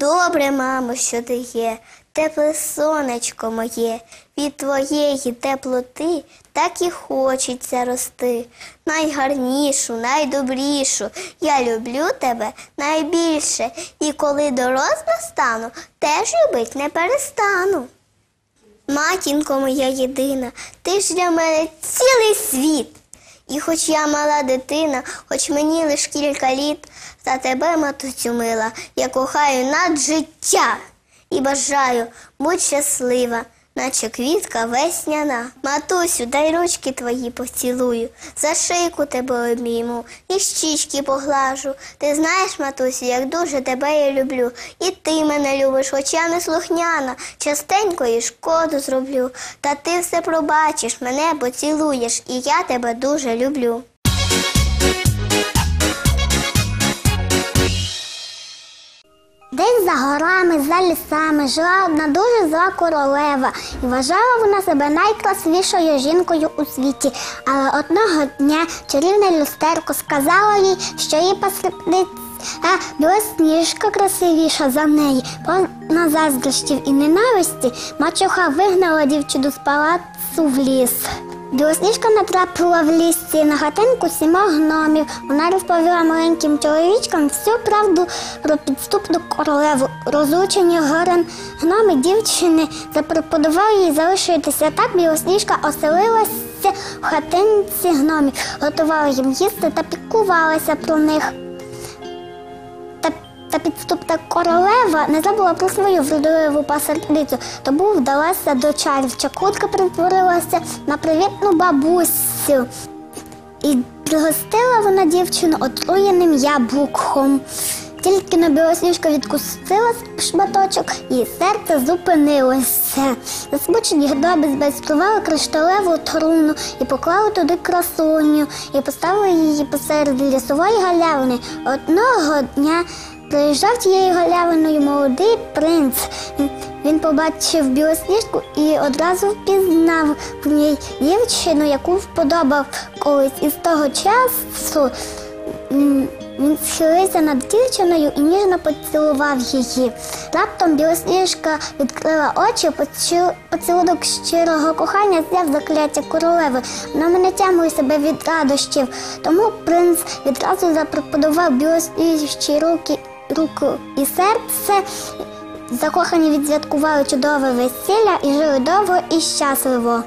Добре, мамо, що ти є, тепле сонечко моє, від твоєї теплоти так і хочеться рости. Найгарнішу, найдобрішу, я люблю тебе найбільше, і коли доросла стану, теж любить не перестану. Матінко моя єдина, ти ж для мене цілий світ. І хоч я мала дитина, хоч мені лиш кілька літ, за тебе, матусю мила, я кохаю над життя. І бажаю будь щаслива, наче квітка весняна. Матусю, дай ручки твої поцілую, за шийку тебе обійму і щічки поглажу. Ти знаєш, матусю, як дуже тебе я люблю, і ти мене любиш, хоч я не слухняна, частенько і шкоду зроблю. Та ти все пробачиш, мене поцілуєш, і я тебе дуже люблю. Десь за горами, за лісами жила одна дуже зла королева, і вважала вона себе найкрасивішою жінкою у світі. Але одного дня чарівне люстерко сказала їй, що її посередниця білосніжка красивіша за неї. Повна заздрощів і ненависті мачуха вигнала дівчину з палацу в ліс. Білосніжка натрапила в лісі на хатинку сімох гномів. Вона розповіла маленьким чоловічкам всю правду про підступну королеву. Розлучені горем гноми дівчини запропонували їй залишитися. Так білосніжка оселилася в хатинці гномів, готувала їм їсти та піклувалася про них. Та, підступна королева не забула про свою вродливу пасерницю, тому вдалася до чарів. Чакутка перетворилася на привітну бабусю. І пригостила вона дівчину отруєним яблуком. Тільки на білосніжка відкусила шматочок, її серце зупинилося. Засмучені гноми збайстрували кришталеву труну і поклали туди красуню, і поставили її посеред лісової галявини. Одного дня приїжджав тією галявиною молодий принц. Він побачив білосніжку і одразу впізнав в ній дівчину, яку вподобав колись. І з того часу він схилився над дівчиною і ніжно поцілував її. Раптом білосніжка відкрила очі, поцілунок щирого кохання зняв закляття королеви. Вона не тямує себе від радощів. Тому принц відразу запропонував білосніжці руки, руку і серце. Закохані відсвяткували чудове весілля і жили довго і щасливо.